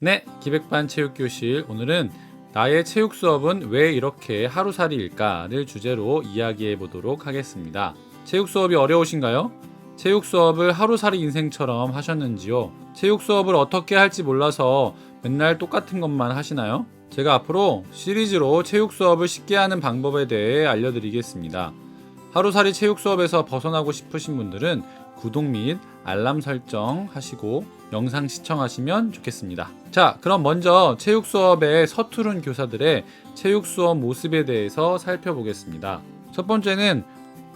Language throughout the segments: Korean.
네, 기백반 체육교실 오늘은 나의 체육 수업은 왜 이렇게 하루살이일까를 주제로 이야기해 보도록 하겠습니다. 체육 수업이 어려우신가요? 체육 수업을 하루살이 인생처럼 하셨는지요? 체육 수업을 어떻게 할지 몰라서 맨날 똑같은 것만 하시나요? 제가 앞으로 시리즈로 체육 수업을 쉽게 하는 방법에 대해 알려드리겠습니다. 하루살이 체육 수업에서 벗어나고 싶으신 분들은 구독 및 알람 설정 하시고 영상 시청하시면 좋겠습니다. 자, 그럼 먼저 체육 수업의 서투른 교사들의 체육 수업 모습에 대해서 살펴보겠습니다. 첫 번째는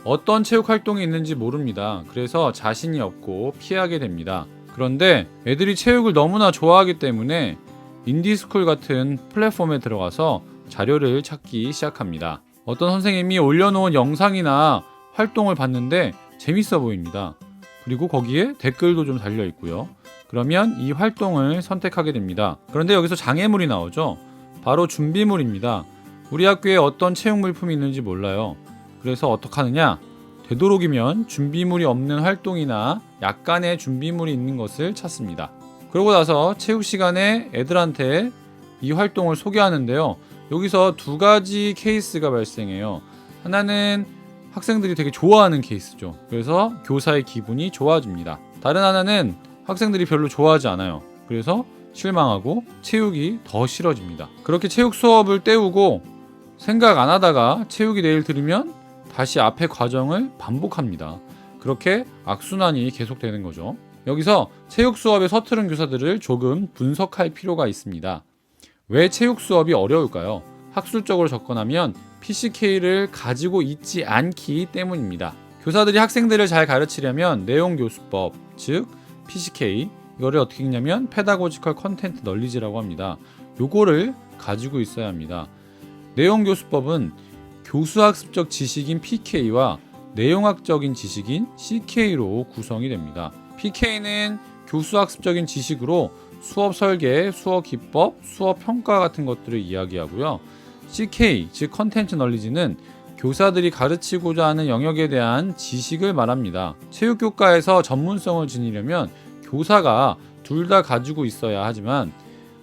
어떤 체육 활동이 있는지 모릅니다. 그래서 자신이 없고 피하게 됩니다. 그런데 애들이 체육을 너무나 좋아하기 때문에 인디스쿨 같은 플랫폼에 들어가서 자료를 찾기 시작합니다. 어떤 선생님이 올려놓은 영상이나 활동을 봤는데 재밌어 보입니다. 그리고 거기에 댓글도 좀 달려 있고요. 그러면 이 활동을 선택하게 됩니다. 그런데 여기서 장애물이 나오죠. 바로 준비물입니다. 우리 학교에 어떤 체육 물품이 있는지 몰라요. 그래서 어떻게 하느냐? 되도록이면 준비물이 없는 활동이나 약간의 준비물이 있는 것을 찾습니다. 그러고 나서 체육 시간에 애들한테 이 활동을 소개하는데요. 여기서 두 가지 케이스가 발생해요. 하나는 학생들이 되게 좋아하는 케이스죠. 그래서 교사의 기분이 좋아집니다. 다른 하나는 학생들이 별로 좋아하지 않아요. 그래서 실망하고 체육이 더 싫어집니다. 그렇게 체육 수업을 때우고 생각 안 하다가 체육이 내일 들으면 다시 앞의 과정을 반복합니다. 그렇게 악순환이 계속되는 거죠. 여기서 체육 수업의 서투른 교사들을 조금 분석할 필요가 있습니다. 왜 체육 수업이 어려울까요? 학술적으로 접근하면 PCK를 가지고 있지 않기 때문입니다. 교사들이 학생들을 잘 가르치려면 내용 교수법, 즉 PCK 이거를 어떻게 읽냐면 페다고지컬 컨텐트 널리지라고 합니다. 요거를 가지고 있어야 합니다. 내용 교수법은 교수학습적 지식인 PK와 내용학적인 지식인 CK로 구성이 됩니다. PK는 교수학습적인 지식으로 수업 설계, 수업 기법, 수업 평가 같은 것들을 이야기하고요. CK, 즉 컨텐츠 널리지는 교사들이 가르치고자 하는 영역에 대한 지식을 말합니다. 체육교과에서 전문성을 지니려면 교사가 둘 다 가지고 있어야 하지만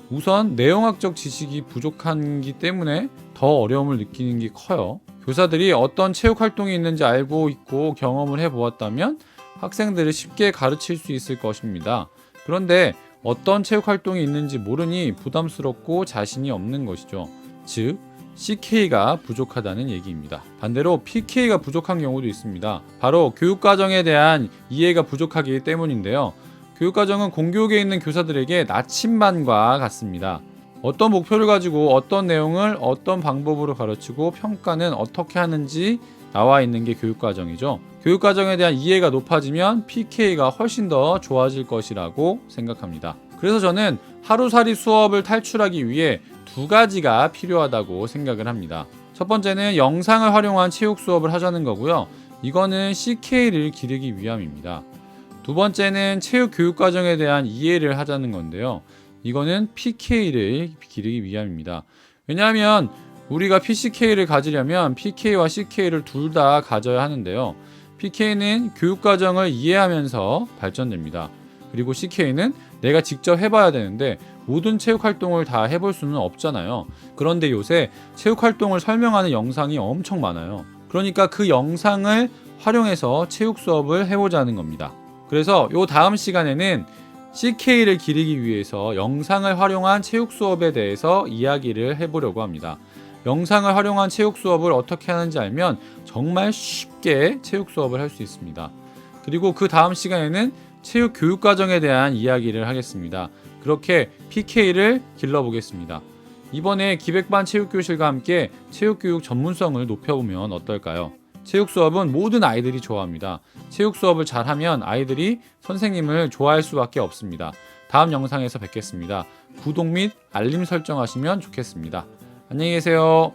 우선 내용학적 지식이 부족한기 때문에 더 어려움을 느끼는 게 커요. 교사들이 어떤 체육 활동이 있는지 알고 있고 경험을 해 보았다면 학생들을 쉽게 가르칠 수 있을 것입니다. 그런데 어떤 체육 활동이 있는지 모르니 부담스럽고 자신이 없는 것이죠. 즉, CK가 부족하다는 얘기입니다. 반대로 PK가 부족한 경우도 있습니다. 바로 교육과정에 대한 이해가 부족하기 때문인데요. 교육과정은 공교육에 있는 교사들에게 나침반과 같습니다. 어떤 목표를 가지고 어떤 내용을 어떤 방법으로 가르치고 평가는 어떻게 하는지 나와 있는 게 교육과정이죠. 교육과정에 대한 이해가 높아지면 PK가 훨씬 더 좋아질 것이라고 생각합니다. 그래서 저는 하루살이 수업을 탈출하기 위해 두 가지가 필요하다고 생각을 합니다. 첫 번째는 영상을 활용한 체육 수업을 하자는 거고요. 이거는 CK를 기르기 위함입니다. 두 번째는 체육 교육 과정에 대한 이해를 하자는 건데요. 이거는 PK를 기르기 위함입니다. 왜냐하면 우리가 PCK를 가지려면 PK와 CK를 둘 다 가져야 하는데요. PK는 교육 과정을 이해하면서 발전됩니다. 그리고 CK는 내가 직접 해봐야 되는데 모든 체육 활동을 다 해볼 수는 없잖아요. 그런데 요새 체육 활동을 설명하는 영상이 엄청 많아요. 그러니까 그 영상을 활용해서 체육 수업을 해보자는 겁니다. 그래서 요 다음 시간에는 CK를 기르기 위해서 영상을 활용한 체육 수업에 대해서 이야기를 해보려고 합니다. 영상을 활용한 체육 수업을 어떻게 하는지 알면 정말 쉽게 체육 수업을 할 수 있습니다. 그리고 그 다음 시간에는 체육 교육 과정에 대한 이야기를 하겠습니다. 그렇게 PK를 길러보겠습니다. 이번에 기백반 체육교실과 함께 체육교육 전문성을 높여보면 어떨까요? 체육 수업은 모든 아이들이 좋아합니다. 체육 수업을 잘하면 아이들이 선생님을 좋아할 수밖에 없습니다. 다음 영상에서 뵙겠습니다. 구독 및 알림 설정하시면 좋겠습니다. 안녕히 계세요.